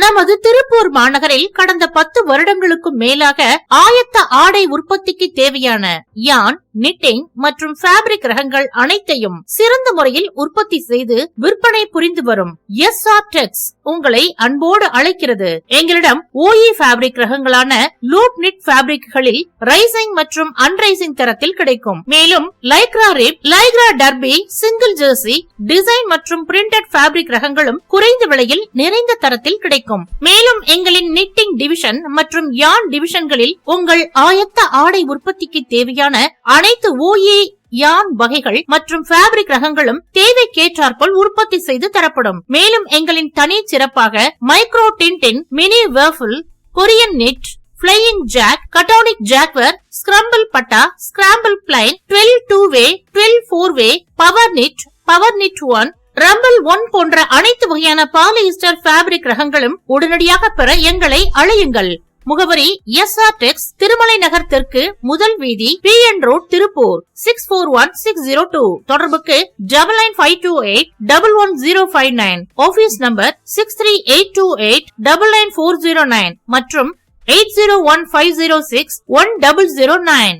நமது திருப்பூர் மாநகரில் கடந்த பத்து வருடங்களுக்கும் மேலாக ஆயத்த ஆடை உற்பத்திக்கு தேவையான யான் நிட்டிங் மற்றும் ஃபேப்ரிக் ரகங்கள் அனைத்தையும் சிறந்த முறையில் உற்பத்தி செய்து விற்பனை புரிந்து வரும் எஸ் ஆர் டெக்ஸ் உங்களை அன்போடு அழைக்கிறது. எங்களிடம் ஓஇ ஃபேப்ரிக் ரகங்களான லூப் நிட் ஃபேப்ரிக்களில் ரைசிங் மற்றும் அன்ரைசிங் தரத்தில் கிடைக்கும். மேலும் lycra rib lycra derby single jersey design மற்றும் பிரிண்டட் ஃபேப்ரிக் ரகங்களும் குறைந்த விலையில் நிறைந்த தரத்தில் கிடைக்கும். கிடைக்கும் மேலும் எங்களின் நிட்டிங் டிவிஷன் மற்றும் யான் டிவிஷன்களில் உங்கள் ஆயத்த ஆடை உற்பத்திக்கு தேவையான அனைத்து ஓஏ யான் வகைகள் மற்றும் ஃபேப்ரிக் ரகங்களும் தேவைக்கேற்றாற்போல் உற்பத்தி செய்து தரப்படும். மேலும் எங்களின் தனி சிறப்பாக மைக்ரோ டின்டின் மினி வேர்ஃபுல் கொரியன் நெட் பிளையிங் ஜாக் கட்டோனிக் ஜாக்வர் ஸ்கிரம்பிள் பட்டா scramble plain twill two way twill four way power knit power knit one rumble one போன்ற அனைத்து வகையான பாலிஸ்டர் ஃபேப்ரிக் ரகங்களும் உடனடியாக பெற எங்களை அழையுங்கள். முகவரி S R tex Thirumalai Nagar தெற்கு முதல் வீதி B N road Tiruppur six four one six zero two தொடர்புக்கு double nine five two eight double one zero five nine office number six three eight two eight double nine four zero nine மற்றும் eight zero one five zero six one double zero nine